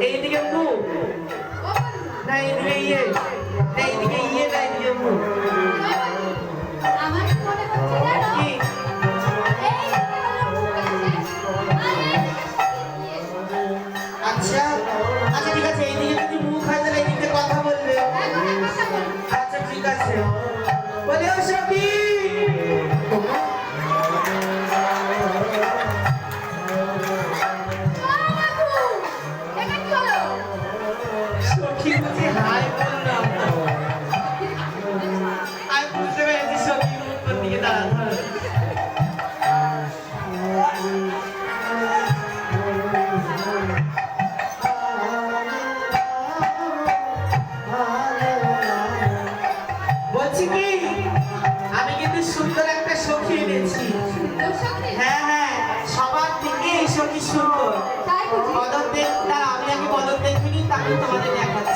এইদিকে মু না এইদিকে ইয়ে না এইদিকে ইয়ে না এইদিকে মু মনে আচ্ছা আচ্ছা ঠিক আছে এইদিকে যদি মুখ হয় সুন্দর বদর দেখ তার আমি আগে বদর দেখিনি তাকে তোমাদের দেখাচ্ছি